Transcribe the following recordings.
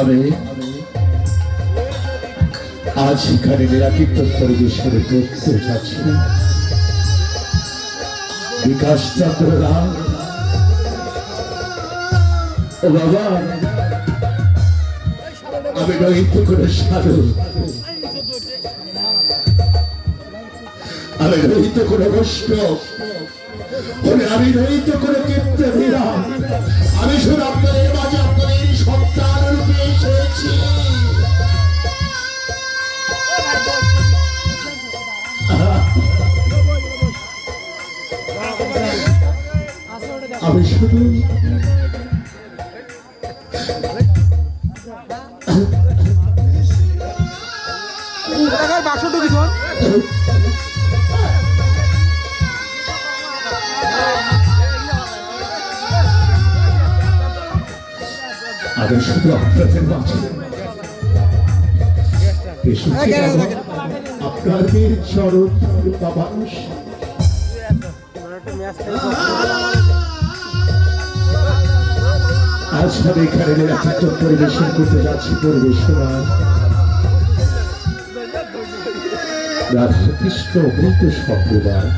আমি আজ এখানে নিরাকীর্তন পরিবেশন করতে যাচ্ছি। বিকাশ চন্দ্র রাম। ও বাবা, আমি রহিত করে সাধু। আমি রহিত করে বৈষ্ণব আমি রহিত করে দিলাম আমি শুধু আপনাদের মাঝে আমি শুধু বাক্সটা কিছু আমি শুধু আপনাদের মাঝে বাবা। আপনাদের চরণ বাবাস আজ আমি এখানে নিরাচিত্র পরিবেশন করতে যাচ্ছি পরিবেশনা অমৃত সম্প্রদায়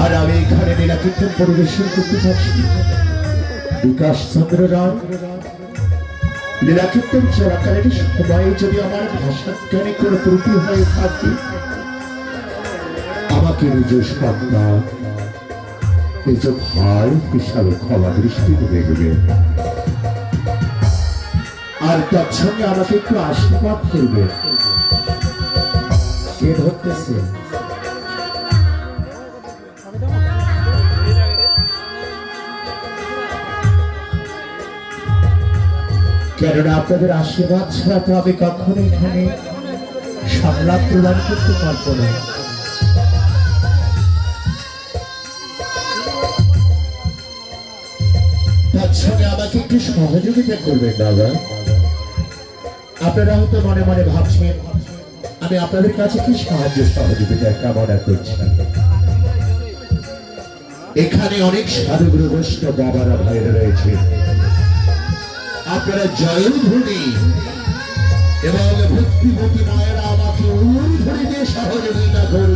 আর আমি এখানে পরিবেশন করতে যাচ্ছি। বিকাশ চন্দ্র রায় লীলাকীর্তন চলাকালীন সময়ে যদি আমার ভাষাজ্ঞানে কোনো ত্রুটি হয়ে থাকে, আমাকে নিজ সন্তান নিজ ভাই হিসাবে ক্ষমা দৃষ্টিতে দেখবে। আর তার সঙ্গে আমাকে একটু আশীর্বাদ করবে। কে ধরতেছে। কেননা আপনাদের আশীর্বাদ ছাড়া তো আমি কখনো এখানে সংলাপ প্রদান করতে পারব না। আমাকে একটু সহযোগিতা করবেন আপনারা হয়তো মনে মনে ভাবছেন, আমি আপনাদের কাছে কি সাহায্য সহযোগিতা কামনা করছি। এখানে অনেক সাধুগুরু বৈষ্ণব বাবারা ভাইরা রয়েছে। আপনারা জয়ধ্বনি এবং ভক্তিমতী মায়েরা আমাকে উর্ধ্বনি দিয়ে সহযোগিতা করবে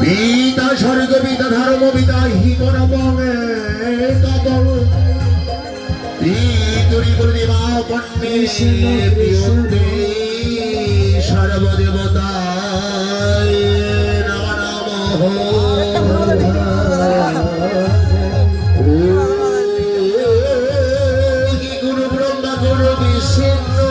পিতা স্বর্গ পিতা ধর্ম পিতা হিতর বঙ্গে তদল পিতুরি গুরুদেবা নমঃ কি গুরু ব্রহ্মা গুরু বিষ্ণু